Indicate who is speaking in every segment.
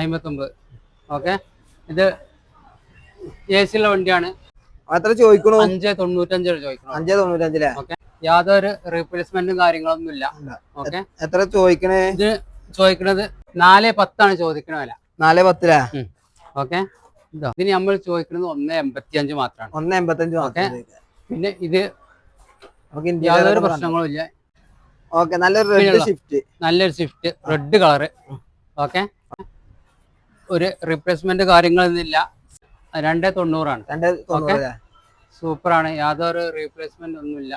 Speaker 1: അമ്പത്തൊമ്പത്. ഓക്കെ. ഇത് A C ഉള്ള വണ്ടിയാണ്.
Speaker 2: എത്ര ചോദിക്കണു?
Speaker 1: അഞ്ച് തൊണ്ണൂറ്റഞ്ച് ചോദിക്കണം?
Speaker 2: അഞ്ചേ തൊണ്ണൂറ്റഞ്ചിലെ
Speaker 1: ഓക്കെ. യാതൊരു റീപ്ലേസ്മെന്റും കാര്യങ്ങളൊന്നും ഇല്ല. ഓക്കെ.
Speaker 2: എത്ര ചോദിക്കണേ?
Speaker 1: ഇത് ചോദിക്കണത് നാല് പത്താണ് ചോദിക്കണ വില.
Speaker 2: നാല് പത്തിലാ?
Speaker 1: ഓക്കെ. ഇതോ. ഇതിന് നമ്മൾ ചോദിക്കുന്നത് ഒന്ന് എൺപത്തി അഞ്ച് മാത്രമാണ്
Speaker 2: ഒന്ന് എൺപത്തഞ്ച്
Speaker 1: ഓക്കേ.
Speaker 2: മാത്രം
Speaker 1: പിന്നെ ഇത് യാതൊരു പ്രശ്നങ്ങളും ഇല്ല.
Speaker 2: ഓക്കെ. നല്ലൊരു റെഡ് ഷിഫ്റ്റ്
Speaker 1: നല്ലൊരു സ്വിഫ്റ്റ് റെഡ് കളറ് ഓക്കെ. ഒരു റിപ്ലേസ്മെന്റ് കാര്യങ്ങളൊന്നുമില്ല രണ്ടേ തൊണ്ണൂറാണ്.
Speaker 2: രണ്ട് തൊണ്ണൂറിലാ
Speaker 1: സൂപ്പറാണ്. യാതൊരു റീപ്ലേസ്മെന്റ് ഒന്നുമില്ല.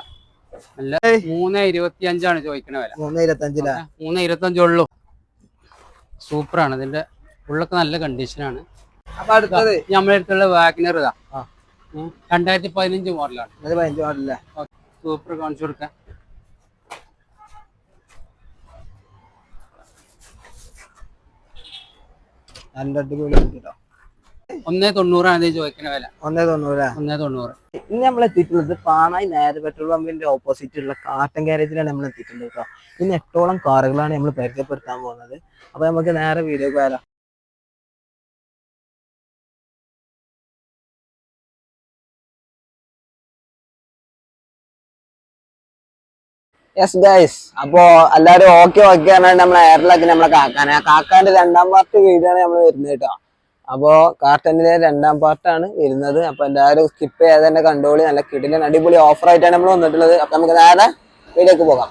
Speaker 1: നല്ല
Speaker 2: ഏയ്.
Speaker 1: മൂന്ന് ഇരുപത്തി അഞ്ചാണ് ചോദിക്കണ വില.
Speaker 2: മൂന്ന് ഇരുപത്തഞ്ചിലാ?
Speaker 1: മൂന്ന് ഇരുപത്തഞ്ചേ ഉള്ളൂ. സൂപ്പറാണ്. ഇതിന്റെ ഉള്ളൊക്കെ നല്ല കണ്ടീഷനാണ്
Speaker 2: അപ്പൊ അടുത്തത്.
Speaker 1: വാഗ്നർ ഇതാ. രണ്ടായിരത്തി പതിനഞ്ച് മോഡലാണ്. സൂപ്പർ കാണിച്ചു കൊടുക്കാം.
Speaker 2: നല്ല അടിപൊളി കേട്ടോ
Speaker 1: ഒന്നേ തൊണ്ണൂറാണ് ചോദിക്കുന്ന വില.
Speaker 2: ഒന്നേ തൊണ്ണൂറാ.
Speaker 1: ഒന്നേ തൊണ്ണൂറ്.
Speaker 2: ഇന്ന് നമ്മൾ എത്തിയിട്ടുള്ളത് പാണായി നേരെ പെട്രോൾ പമ്പിന്റെ ഓപ്പോസിറ്റ് ഉള്ള കാട്ടൻ ഗാരേജിലാണ് നമ്മൾ എത്തിയിട്ടുള്ളത് കേട്ടോ ഇന്ന് എട്ടോളം കാറുകളാണ് നമ്മൾ പരിചയപ്പെടുത്താൻ പോകുന്നത്. അപ്പൊ നമുക്ക് നേരെ വീഡിയോ പോയാലോ യെസ് ഗൈസ് അപ്പോ എല്ലാരും ഓക്കെ ഓക്കെ പറഞ്ഞാൽ നമ്മളെ എയറിലാക്കി നമ്മളെ കാക്കാനെ. കാക്കാന്റെ രണ്ടാം പാർട്ട് വീഡിയോ ആണ് നമ്മൾ വരുന്നത് കേട്ടോ. അപ്പോ കാർട്ടനിലെ രണ്ടാം പാർട്ടാണ് വരുന്നത്. അപ്പൊ എല്ലാവരും സ്കിപ്പ് ചെയ്യാതെ തന്നെ കണ്ടോളി. നല്ല കിടിലൻ അടിപൊളി ഓഫർ ആയിട്ടാണ് നമ്മൾ വന്നിട്ടുള്ളത്. അപ്പൊ നമുക്ക് നേരെ വീഡിയോക്ക് പോകാം.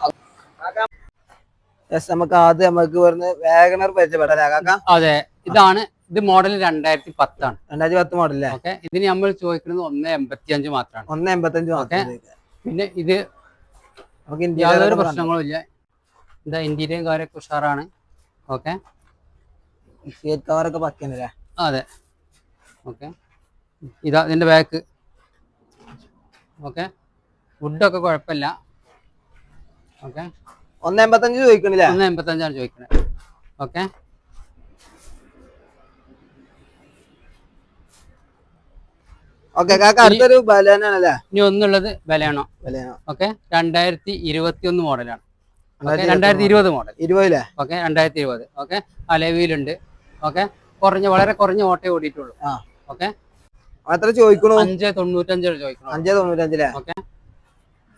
Speaker 2: യെസ് നമുക്ക് ആദ്യം നമുക്ക് വരുന്നത് വേഗണർ പരിചയപ്പെടാം കാക്ക?
Speaker 1: അതെ ഇതാണ്. ഇത് മോഡൽ രണ്ടായിരത്തി പത്താണ്
Speaker 2: രണ്ടായിരത്തി പത്ത് മോഡലല്ലേ
Speaker 1: ഓക്കെ. ഇതിന് നമ്മൾ ചോദിക്കുന്നത് ഒന്ന് എൺപത്തി അഞ്ച് മാത്രമാണ്.
Speaker 2: ഒന്ന് എൺപത്തഞ്ച് മാത്രം
Speaker 1: പിന്നെ ഇത്
Speaker 2: നമുക്ക്
Speaker 1: യാതൊരു പ്രശ്നങ്ങളും ഇല്ല. എന്താ ഇന്ത്യയിലെയും കാര്യമൊക്കെ ഉഷാറാണ്. ഓക്കെ.
Speaker 2: സീറ്റ് കവറൊക്കെ
Speaker 1: അതെ. ഓക്കെ. ഇതാ ഇതിന്റെ ബാക്ക് ഓക്കെ. ഫുഡൊക്കെ കുഴപ്പമില്ല. ഓക്കെ.
Speaker 2: ഒന്ന് എൺപത്തഞ്ച് ചോദിക്കണില്ല?
Speaker 1: ഒന്ന് എൺപത്തഞ്ചാണ് ചോദിക്കുന്നത് ഓക്കെ.
Speaker 2: ഓക്കെ കാക്ക അടുത്തൊരു ബലാനാണല്ലേ
Speaker 1: ഇനി ഒന്നുള്ളത് ബലേണോ
Speaker 2: ബലാനോ.
Speaker 1: ഓക്കെ രണ്ടായിരത്തി ഇരുപത്തി ഒന്ന് മോഡലാണ്
Speaker 2: രണ്ടായിരത്തി
Speaker 1: ഇരുപത് മോഡൽ.
Speaker 2: ഇരുപതിലെ?
Speaker 1: ഓക്കെ രണ്ടായിരത്തി ഇരുപത് ഓക്കെ അലവിയിലുണ്ട്. ഓക്കെ കുറഞ്ഞ വളരെ കുറഞ്ഞ ഓട്ടേ ഓടിയിട്ടുള്ളൂ.
Speaker 2: ആ.
Speaker 1: ഓക്കെ
Speaker 2: എത്ര ചോദിക്കണോ?
Speaker 1: അഞ്ച് തൊണ്ണൂറ്റഞ്ച് ചോദിക്കണം.
Speaker 2: അഞ്ചേ തൊണ്ണൂറ്റഞ്ചിലെ?
Speaker 1: ഓക്കെ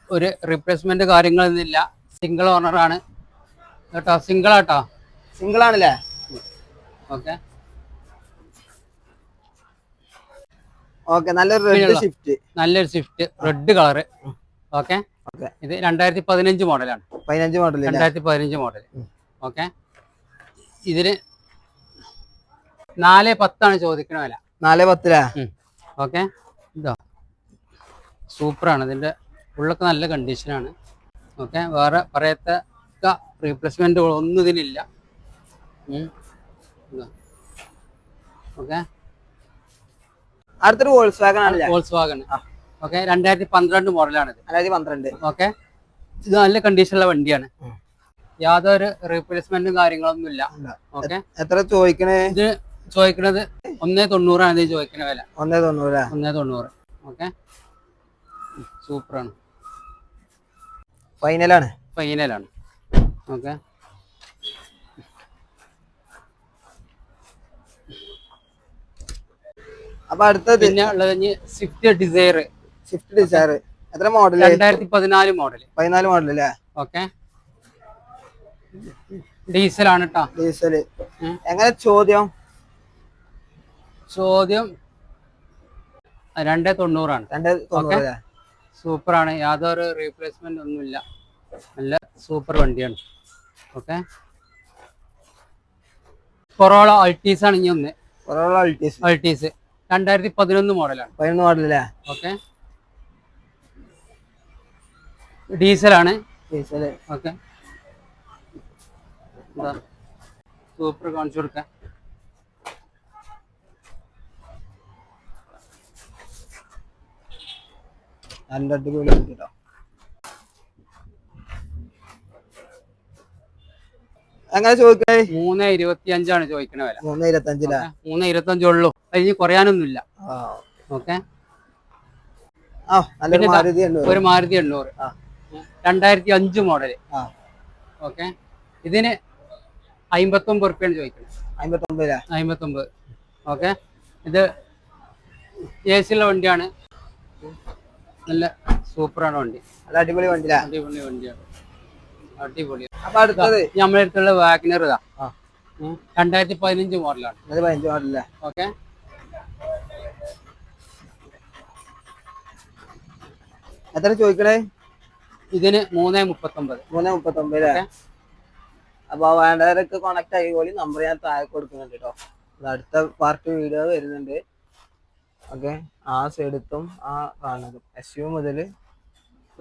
Speaker 1: ഒരു റീപ്ലേസ്മെന്റ് കാര്യങ്ങളൊന്നുമില്ല സിംഗിൾ ഓണറാണ് കേട്ടോ സിംഗിൾ ആട്ടോ.
Speaker 2: സിംഗിൾ ആണല്ലേ?
Speaker 1: ഓക്കെ
Speaker 2: ഓക്കെ നല്ലൊരു റെഡ് ഷിഫ്റ്റ്
Speaker 1: നല്ലൊരു സ്വിഫ്റ്റ് റെഡ് കളറ് ഓക്കെ. ഇത് രണ്ടായിരത്തി പതിനഞ്ച് മോഡലാണ്.
Speaker 2: പതിനഞ്ച് മോഡൽ
Speaker 1: രണ്ടായിരത്തി പതിനഞ്ച് മോഡൽ. ഓക്കെ. ഇതിന് നാല് പത്താണ് ചോദിക്കണ വില.
Speaker 2: നാല് പത്തിലാ?
Speaker 1: ഓക്കെ. ഇതോ. സൂപ്പറാണ്. ഇതിന്റെ ഉള്ളൊക്കെ നല്ല കണ്ടീഷനാണ് ഓക്കെ. വേറെ പറയത്ത റീപ്ലേസ്മെന്റ് ഒന്നും ഇതിനില്ല. ഓക്കെ.
Speaker 2: അടുത്തൊരു വോൾസ് വാഗൺ ആണ്
Speaker 1: വോൾസ് വാഗൺ ഓക്കെ രണ്ടായിരത്തി പന്ത്രണ്ട് മോഡലാണ്
Speaker 2: രണ്ടായിരത്തി പന്ത്രണ്ട്.
Speaker 1: ഓക്കെ ഇത് നല്ല കണ്ടീഷനുള്ള വണ്ടിയാണ്. യാതൊരു റീപ്ലേസ്മെന്റും കാര്യങ്ങളൊന്നും ഇല്ല. ഓക്കെ
Speaker 2: എത്ര ചോദിക്കണേ?
Speaker 1: ഇത് ചോദിക്കണത് ഒന്നേ തൊണ്ണൂറാണ് ഇത് ചോദിക്കണ വില.
Speaker 2: ഒന്നേ തൊണ്ണൂറ്
Speaker 1: ഒന്നേ തൊണ്ണൂറ്. ഓക്കെ സൂപ്പറാണ്
Speaker 2: ഫൈനലാണ്
Speaker 1: ഫൈനലാണ് ഓക്കെ
Speaker 2: അപ്പൊ അടുത്തത്
Speaker 1: പിന്നെ ഉള്ളത് സ്വിഫ്റ്റ് ഡിസൈർ
Speaker 2: ഷിഫ്റ്റ് ഡിസയർ എത്ര മോഡൽ
Speaker 1: രണ്ടായിരത്തി പതിനാല് മോഡൽ
Speaker 2: പതിനാല് മോഡൽ അല്ലേ
Speaker 1: ഓക്കെ ഡീസലാണ് കേട്ടോ
Speaker 2: ഡീസൽ
Speaker 1: ഉം.
Speaker 2: എങ്ങനെ ചോദ്യം?
Speaker 1: ചോദ്യം രണ്ടേ തൊണ്ണൂറാണ്.
Speaker 2: രണ്ടേ തൊണ്ണൂറ്
Speaker 1: സൂപ്പറാണ് യാതൊരു റീപ്ലേസ്മെന്റ് ഒന്നുമില്ല. നല്ല സൂപ്പർ വണ്ടിയാണ്. ഓക്കെ കൊറോള അൾട്ടീസ് ആണ് ഇനി ഒന്ന്.
Speaker 2: കൊറോള അൾട്ടീസ്
Speaker 1: അൾട്ടീസ് രണ്ടായിരത്തി പതിനൊന്ന് മോഡലാണ്.
Speaker 2: പതിനൊന്ന് മോഡലല്ലേ?
Speaker 1: ഓക്കെ. ഡീസലാണ്.
Speaker 2: Diesel
Speaker 1: okay. സൂപ്പർ കാണിച്ചു കൊടുക്കാം.
Speaker 2: നല്ല അടിപൊളി കേട്ടോ എങ്ങനെ ചോദിക്കേ
Speaker 1: മൂന്ന് ഇരുപത്തി അഞ്ചാണ് ചോദിക്കണ വില.
Speaker 2: മൂന്ന് ഇരുപത്തി ഇരുപത്തഞ്ചിലാ
Speaker 1: മൂന്ന് ഇരുപത്തി ഉള്ളൂ അതിന് കുറയാനൊന്നുമില്ല.
Speaker 2: ഇല്ല
Speaker 1: ഓക്കെ. ഒരു മാരുതി എണ്ണൂറ്. രണ്ടായിരത്തി അഞ്ച് മോഡൽ.
Speaker 2: ആ.
Speaker 1: ഓക്കെ. ഇതിന് അമ്പത്തൊമ്പത് റുപ്യാണ് ചോദിക്കുന്നത്
Speaker 2: അമ്പത്തൊമ്പതിലാ?
Speaker 1: അമ്പത്തൊമ്പത്. ഓക്കെ. ഇത് എ സിയുള്ള വണ്ടിയാണ്. നല്ല സൂപ്പറാണ് വണ്ടി.
Speaker 2: നല്ല അടിപൊളി വണ്ടിയാണ്
Speaker 1: അടിപൊളി വണ്ടിയാണ്. അടിപൊളി.
Speaker 2: അപ്പൊ അടുത്തത്
Speaker 1: നമ്മുടെ അടുത്തുള്ള വാഗ്നർ ഇതാ. രണ്ടായിരത്തി പതിനഞ്ച് മോഡലാണ്.
Speaker 2: പതിനഞ്ച് മോഡലല്ലേ?
Speaker 1: ഓക്കെ.
Speaker 2: എത്ര ചോദിക്കണേ?
Speaker 1: ഇതിന് മൂന്ന് മുപ്പത്തൊമ്പത്.
Speaker 2: മൂന്ന്
Speaker 1: മുപ്പത്തൊമ്പത്
Speaker 2: അപ്പൊ വേണ്ടവരൊക്കെ കോണക്ട് ആയിക്കോളി നമ്പർ ഞാൻ താഴെ കൊടുക്കുന്നുണ്ട് കേട്ടോ അടുത്ത പാർട്ട് വീഡിയോ വരുന്നുണ്ട്. ഓക്കെ. ആ സൈഡത്തും ആ കാണുന്നതും. എസ് യു മുതൽ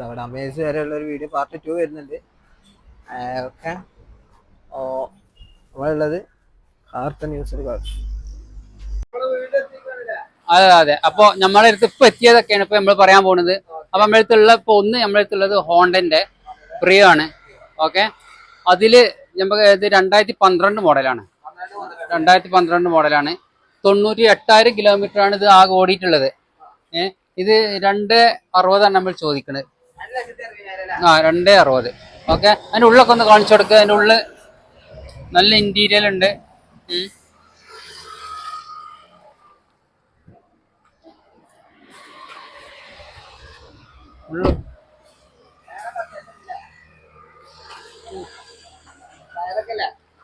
Speaker 2: അവിടെ അമേസ് വരെയുള്ള ഒരു വീഡിയോ പാർട്ട് ടു വരുന്നുണ്ട്. ഓക്കെ ഓ ഉള്ളത് കാർത്ത ന്യൂസ്
Speaker 1: അതെ അതെ. അപ്പൊ നമ്മളെ അടുത്ത് ഇപ്പൊ എത്തിയതൊക്കെയാണ് ഇപ്പൊ നമ്മൾ പറയാൻ പോകുന്നത് അപ്പൊ നമ്മളെ അടുത്തുള്ള ഇപ്പൊ ഒന്ന് നമ്മളെ അടുത്തുള്ളത് ഹോണ്ടന്റെ പ്രിയോ ആണ്. ഓക്കെ? അതിൽ നമുക്ക് ഇത് രണ്ടായിരത്തി പന്ത്രണ്ട് മോഡലാണ്. രണ്ടായിരത്തി പന്ത്രണ്ട് മോഡലാണ്. തൊണ്ണൂറ്റി എട്ടായിരം കിലോമീറ്റർ ആണ് ഇത് ആകെ ഓടിയിട്ടുള്ളത്. ഏഹ് ഇത് രണ്ട് അറുപതാണ് നമ്മൾ ചോദിക്കുന്നത് ആ രണ്ടേ അറുപത്. ഓക്കെ. അതിന്റെ ഉള്ളൊക്കെ ഒന്ന് കാണിച്ചു കൊടുക്കുക അതിന്റെ ഉള്ളിൽ നല്ല ഇന്റീരിയൽ ഉണ്ട്.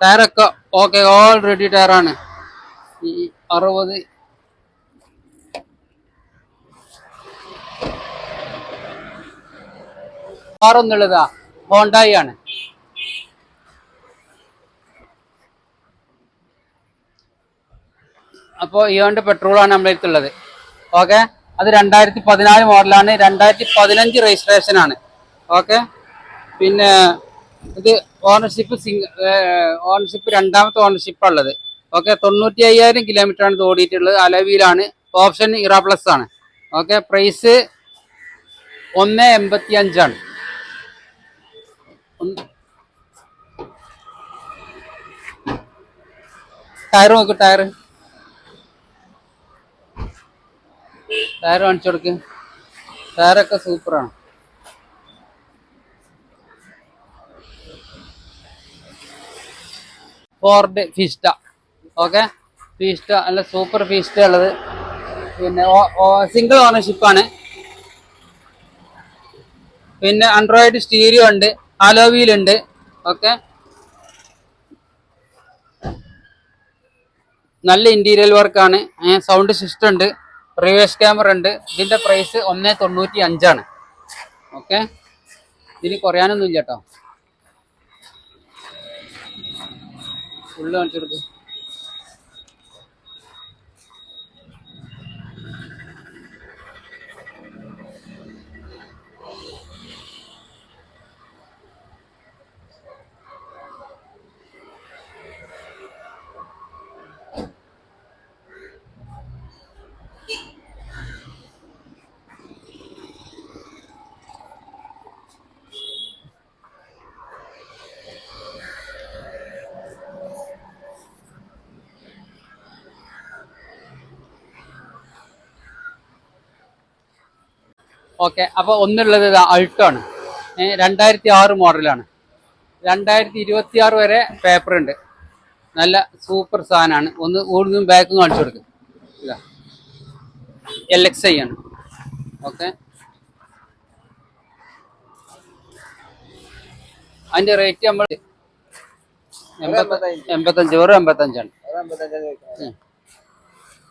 Speaker 1: ടയറൊക്കെ ഓക്കെ ഓൾ റെഡി ടയറാണ്. ഈ അറുപത്. കാറൊന്നുള്ളതാ ഹോണ്ടായി ആണ് അപ്പോൾ ഇയോണ്ട് പെട്രോളാണ് നമ്മുടെ അടുത്തുള്ളത്. ഓക്കെ? അത് രണ്ടായിരത്തി പതിനാല് മോഡലാണ്. രണ്ടായിരത്തി പതിനഞ്ച് രജിസ്ട്രേഷൻ ആണ് ഓക്കെ? പിന്നെ ഇത് ഓണർഷിപ്പ് സിംഗ് ഓണർഷിപ്പ് രണ്ടാമത്തെ ഓണർഷിപ്പ് ഉള്ളത് ഓക്കെ? തൊണ്ണൂറ്റി അയ്യായിരം കിലോമീറ്റർ ആണ് ഇത് ഓടിയിട്ടുള്ളത്. അലവിയിലാണ്. ഓപ്ഷൻ ഇറ പ്ലസ് ആണ്. ഓക്കെ? പ്രൈസ് ഒന്ന് എൺപത്തി അഞ്ചാണ് ടയർ നോക്ക് ടയർ ടയർ കാണിച്ചു കൊടുക്ക്. ടയറൊക്കെ സൂപ്പറാണ് ഫോർഡ് ഫിസ്റ്റ ഓക്കെ ഫിസ്റ്റ നല്ല സൂപ്പർ ഫിസ്റ്റ ഉള്ളത്. പിന്നെ സിംഗിൾ ഓണർഷിപ്പാണ് പിന്നെ ആൻഡ്രോയിഡ് സ്റ്റീരിയോ ഉണ്ട്. അലോവീൽ ഉണ്ട് ഓക്കെ. നല്ല ഇന്റീരിയൽ വർക്കാണ് സൗണ്ട് സിസ്റ്റം ഉണ്ട്. റിവേഴ്സ് ക്യാമറ ഉണ്ട്. ഇതിന്റെ പ്രൈസ് ഒന്ന് തൊണ്ണൂറ്റി അഞ്ചാണ് ഓക്കെ. ഇതിന് കുറയാനൊന്നും ഇല്ല കേട്ടോ. ഉള്ളു കാണിച്ചു കൊടുക്ക്. ഓക്കെ അപ്പോൾ ഒന്നുള്ളത് ഇത് അൾട്ടോ ആണ്. രണ്ടായിരത്തി ആറ് മോഡലാണ്. രണ്ടായിരത്തി ഇരുപത്തി ആറ് വരെ പേപ്പർ ഉണ്ട്. നല്ല സൂപ്പർ സാധനമാണ്. ഒന്ന് ഓടുന്നതും ബാക്കും കാണിച്ചു കൊടുക്കും. എൽ എക്സ് ഐ ആണ്. ഓക്കെ. അതിന്റെ റേറ്റ് നമ്മൾ എൺപത്തി എൺപത്തഞ്ച് വെറും എൺപത്തഞ്ചാണ്.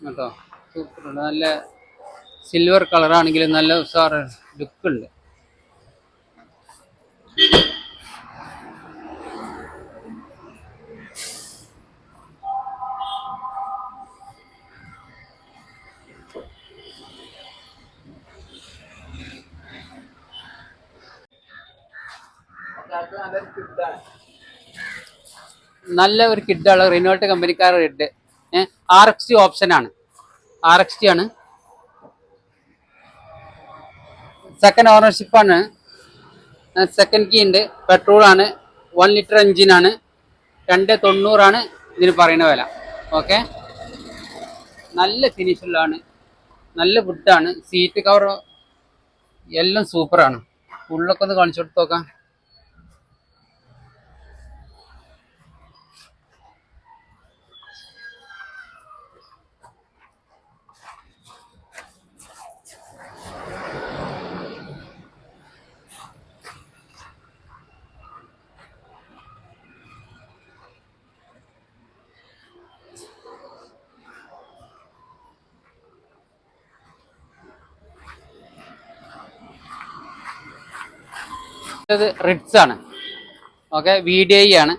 Speaker 1: കേട്ടോ? സൂപ്പർ ഉണ്ട്. നല്ല സിൽവർ കളറാണെങ്കിൽ നല്ല ഉഷാർ ലുക്ക് ഉണ്ട്. നല്ല ഒരു കിഡാണ് Renault കമ്പനിക്കാരുടെ Kwid R X T option ആണ്. ആർ എക്സ് ടി ആണ്. സെക്കൻഡ് ഓണർഷിപ്പാണ് സെക്കൻഡ് കീ ഉണ്ട്. പെട്രോൾ ആണ്. വൺ ലിറ്റർ എഞ്ചിനാണ് രണ്ട് തൊണ്ണൂറാണ് ഇതിന് പറയുന്ന വില. ഓക്കെ നല്ല ഫിനിഷുള്ളതാണ് നല്ല വുഡാണ് സീറ്റ് കവർ എല്ലാം സൂപ്പറാണ് ഉള്ളൊക്കെ ഒന്ന് കാണിച്ചു കൊടുത്ത് നോക്കാം. റിഡ്സ് ആണ്. ഓക്കെ വി ഡി ഐ ആണ്.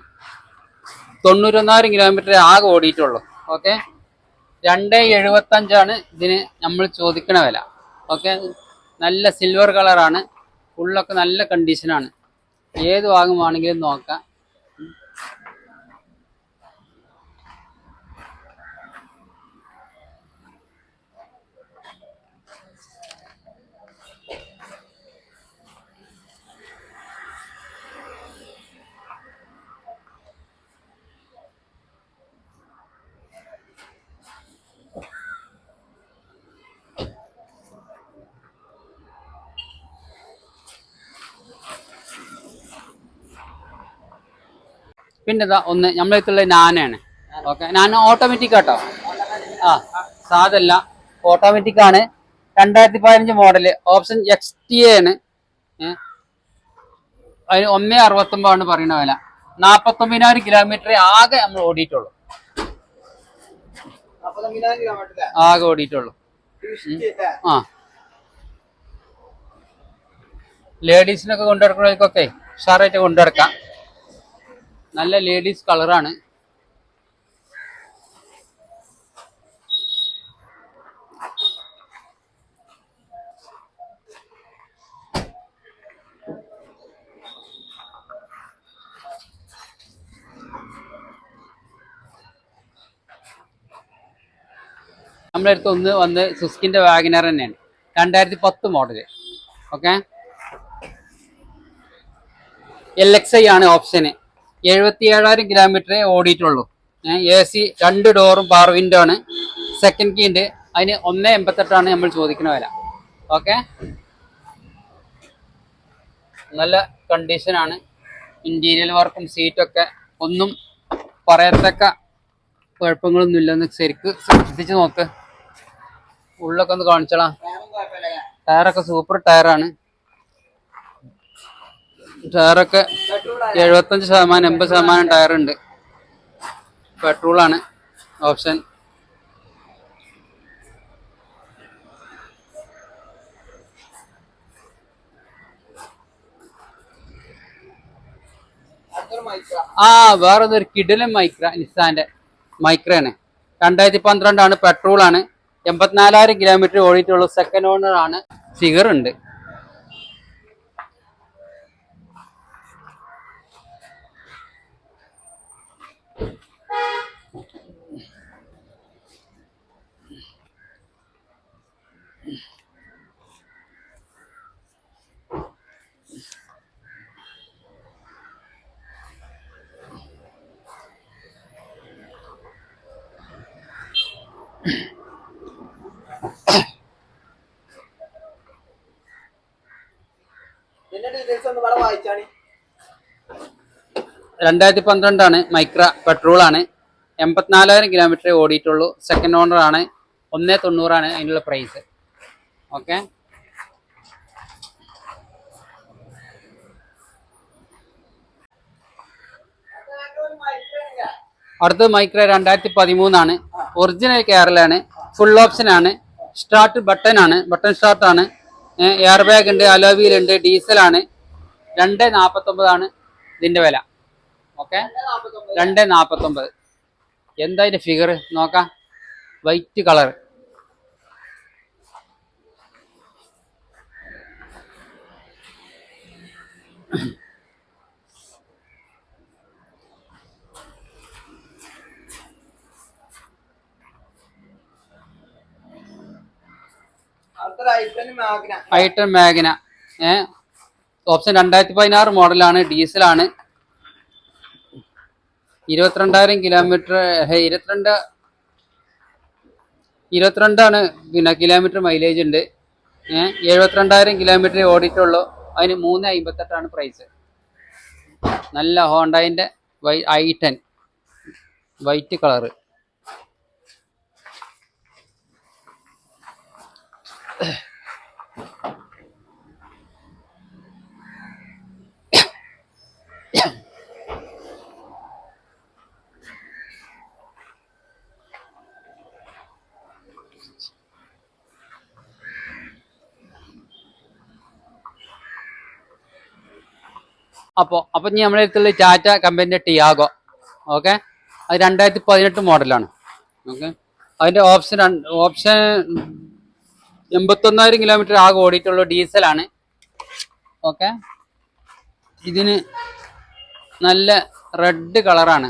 Speaker 1: തൊണ്ണൂറ്റൊന്നായിരം കിലോമീറ്റർ ആകെ ഓടിയിട്ടുള്ളൂ. ഓക്കെ രണ്ട് എഴുപത്തഞ്ചാണ് ഇതിന് നമ്മൾ ചോദിക്കണ വില. ഓക്കെ നല്ല സിൽവർ കളറാണ് ഫുള്ളൊക്കെ നല്ല കണ്ടീഷനാണ് ഏത് വാങ്ങുവാണെങ്കിലും നോക്കാം. പിന്നെ ഇതാ ഒന്ന് നമ്മളെടുത്തുള്ള നാനാണ്. ഓക്കെ. നാന ഓട്ടോമാറ്റിക് ആട്ടോ. ആ സാധല്ല. ഓട്ടോമാറ്റിക് ആണ്. രണ്ടായിരത്തി പതിനഞ്ച് model option X T A ആണ്. അതിന് ഒന്നേ അറുപത്തൊമ്പതാണ് പറയുന്ന വില. നാപ്പത്തൊമ്പതിനായിരം കിലോമീറ്റർ ആകെ നമ്മൾ ഓടിയിട്ടുള്ളൂ. ആകെ ഓടിയിട്ടുള്ളൂ. ആ. ലേഡീസിനൊക്കെ കൊണ്ടുനടക്കുന്നവർക്കൊക്കെ ഉഷാറായിട്ട് കൊണ്ടുനടക്കാം. നല്ല ലേഡീസ് കളറാണ്. നമ്മുടെ അടുത്ത് ഒന്ന് വന്ന് സുസ്കിന്റെ വാഗനർ തന്നെയാണ്. രണ്ടായിരത്തി പത്ത് model okay L X I ആണ് ഓപ്ഷന് എഴുപത്തി ഏഴായിരം കിലോമീറ്ററേ ഓടിയിട്ടുള്ളൂ. എ സി രണ്ട് ഡോറും പവർ വിൻഡോ ആണ്. സെക്കൻഡ് കീ ഉണ്ട്. അതിന് ഒന്ന് എൺപത്തെട്ടാണ് നമ്മൾ ചോദിക്കുന്ന വില. ഓക്കെ നല്ല കണ്ടീഷനാണ് ഇന്റീരിയൽ വർക്കും സീറ്റൊക്കെ ഒന്നും പറയത്തക്ക കുഴപ്പങ്ങളൊന്നും ഇല്ലെന്ന് ശരിക്ക് ശ്രദ്ധിച്ച് നോക്ക്. ഉള്ളൊക്കെ ഒന്ന് കാണിച്ചോളാം. ടയറൊക്കെ സൂപ്പർ ടയറാണ് ടയറൊക്കെ എഴുപത്തഞ്ച് ശതമാനം എൺപത് ശതമാനം ടയറുണ്ട്. പെട്രോളാണ് ഓപ്ഷൻ. ആ വേറെ ഒരു കിടിലൻ മൈക്ര നിസാന്റെ മൈക്രയാണ്. രണ്ടായിരത്തി പന്ത്രണ്ടാണ് പെട്രോളാണ്. എൺപത്തിനാലായിരം കിലോമീറ്റർ ഓടിയിട്ടുള്ള സെക്കൻഡ് ഓണർ ആണ്. ഫിഗർ ഉണ്ട്
Speaker 2: ഇതിന്റെ ഡീറ്റെയിൽസ് ഒന്ന് ഇവിടെ വായിച്ചാണ്
Speaker 1: രണ്ടായിരത്തി പന്ത്രണ്ടാണ് മൈക്ര പെട്രോൾ ആണ് എൺപത്തിനാലായിരം കിലോമീറ്റർ ഓടിയിട്ടുള്ളൂ. സെക്കൻഡ് ഓണർ ആണ്. ഒന്നേ തൊണ്ണൂറാണ് അതിനുള്ള പ്രൈസ് ഓക്കെ അടുത്തത് മൈക്ര രണ്ടായിരത്തി പതിമൂന്നാണ് ഒറിജിനൽ കേരളയാണ് ഫുൾ ഓപ്ഷൻ ആണ്. സ്റ്റാർട്ട് ബട്ടൺ ആണ്. ബട്ടൺ സ്റ്റാർട്ട് ആണ്. എയർ ബാഗ് ഉണ്ട് അലോവിയിൽ ഉണ്ട് ഡീസൽ ആണ്. രണ്ട് നാൽപ്പത്തൊമ്പതാണ് ഇതിന്റെ വില. ഓക്കെ രണ്ട് നാൽപ്പത്തൊമ്പത് എന്താ ഫിഗർ നോക്കാം. വൈറ്റ് കളർ
Speaker 2: അടുത്ത ഐറ്റം മാഗ്ന
Speaker 1: മാഗ്ന. ഏഹ് ഓപ്ഷൻ രണ്ടായിരത്തി പതിനാറ് മോഡലാണ് ഡീസലാണ്. ഇരുപത്തിരണ്ടായിരം കിലോമീറ്റർ ഇരുപത്തിരണ്ട് ഇരുപത്തിരണ്ടാണ് പിന്നെ കിലോമീറ്റർ മൈലേജ് ഉണ്ട്. ഏഹ് എഴുപത്തിരണ്ടായിരം കിലോമീറ്റർ ഓടിയിട്ടുള്ളൂ. അതിന് മൂന്ന് അമ്പത്തെട്ടാണ് പ്രൈസ് നല്ല ഹോണ്ടൈന്റെ Y I ten white colour Yeah. അപ്പോൾ അപ്പോൾ ഇനി നമ്മുടെ അടുത്തുള്ള ടാറ്റ കമ്പനിന്റെ ടിയാഗോ ഓക്കെ അത് രണ്ടായിരത്തി പതിനെട്ട് മോഡലാണ് ഓക്കെ അതിന്റെ ഓപ്ഷൻ ഓപ്ഷൻ എൺപത്തൊന്നായിരം കിലോമീറ്റർ ആകെ ഓടിയിട്ടുള്ള ഡീസലാണ് ഓക്കെ ഇതിന് നല്ല റെഡ് കളറാണ്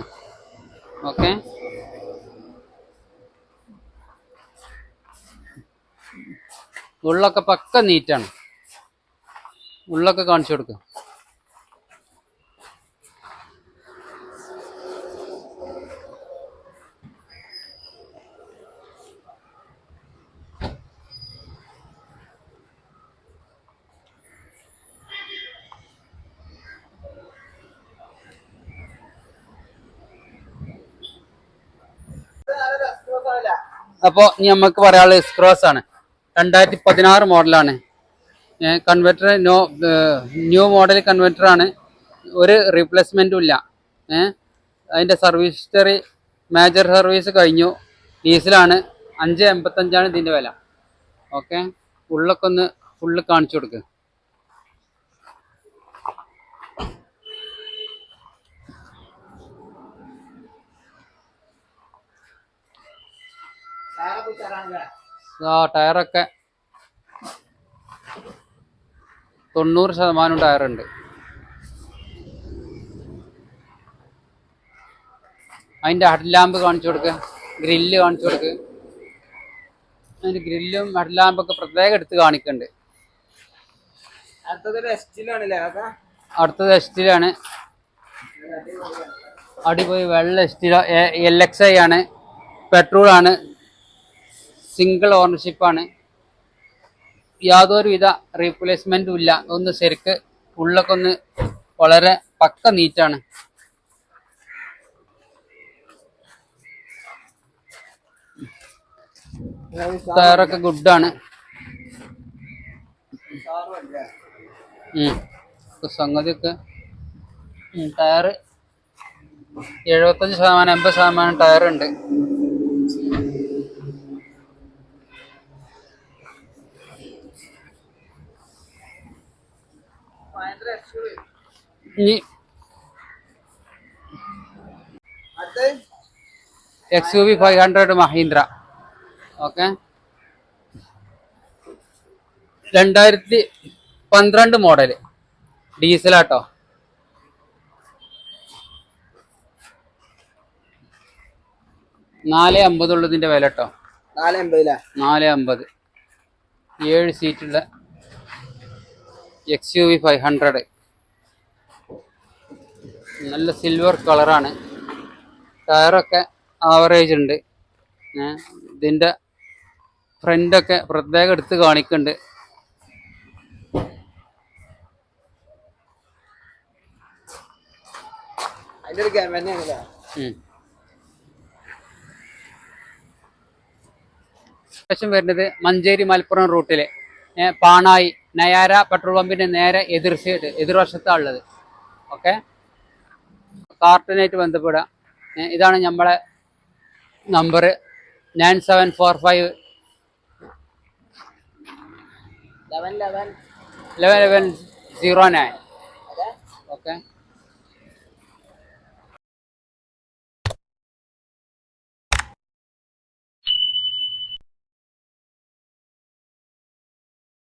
Speaker 1: ഓക്കെ ഉള്ളൊക്കെ പക്ക നീറ്റാണ് ഉള്ളൊക്കെ കാണിച്ചു കൊടുക്കുക അപ്പോൾ ഇനി നമുക്ക് പറയാനുള്ളത് എക്സ്ക്രോസ് ആണ്. രണ്ടായിരത്തി പതിനാറ് മോഡലാണ് converter no new model converter ആണ്. ഒരു റീപ്ലേസ്മെന്റും ഇല്ല. അതിന്റെ സർവീസ് ഹിസ്റ്ററി മേജർ സർവീസ് കഴിഞ്ഞു. ഡീസലാണ് അഞ്ച് എൺപത്തഞ്ചാണ് ഇതിന്റെ വില. ഓക്കെ ഉള്ളൊക്കെ ഒന്ന് ഫുള്ള് കാണിച്ചു കൊടുക്കുക ആ ടയറൊക്കെ തൊണ്ണൂറ് ശതമാനം ടയറുണ്ട്. അതിന്റെ ഹെഡ്ലാമ്പ് കാണിച്ചു കൊടുക്കുക ഗ്രില്ല് കാണിച്ചു കൊടുക്കുക അതിന്റെ ഗ്രില്ലും ഹെഡ്ലാമ്പൊക്കെ പ്രത്യേകം എടുത്ത് കാണിക്കുന്നുണ്ട്
Speaker 2: അടുത്തത്
Speaker 1: എസ്റ്റിലാണ്. അടിപൊളി വെള്ള എസ്റ്റില എൽ എക്സ് ഐ ആണ്. പെട്രോൾ ആണ് സിംഗിൾ ഓണർഷിപ്പാണ് യാതൊരുവിധ റീപ്ലേസ്മെന്റും ഇല്ല. ഒന്ന് ശരിക്ക് ഉള്ളൊക്കെ ഒന്ന് വളരെ പക്ക നീറ്റാണ് ടയറൊക്കെ ഗുഡാണ് സംഗതിയൊക്കെ ഉം, ടയറ് എഴുപത്തഞ്ച് ശതമാനം എൺപത് ശതമാനം ടയറുണ്ട് ഇനി X U V five hundred Mahindra okay രണ്ടായിരത്തി പന്ത്രണ്ട് മോഡൽ ഡീസലാട്ടോ നാല് അമ്പതുള്ളതിന്റെ വില കേട്ടോ
Speaker 2: നാല് അമ്പതിലാ
Speaker 1: നാല് അമ്പത്. ഏഴ് സീറ്റുള്ള X U V five hundred നല്ല സിൽവർ കളറാണ് ടയറൊക്കെ ആവറേജ് ഉണ്ട്. ഇതിന്റെ ഫ്രണ്ടൊക്കെ പ്രത്യേകം എടുത്ത് കാണിക്കുന്നുണ്ട് ശേഷം വരുന്നത് മഞ്ചേരി മലപ്പുറം റൂട്ടിൽ പാണായി നയാര പെട്രോൾ പമ്പിന്റെ നേരെ എതിർ സൈഡ് എതിർവശത്താണ് ഉള്ളത്. ഓക്കെ കാർട്ടനായിട്ട് ബന്ധപ്പെടുക. ഇതാണ് നമ്മളെ number nine seven four five.
Speaker 2: Eleven eleven.
Speaker 1: Eleven eleven zero nine. Okay.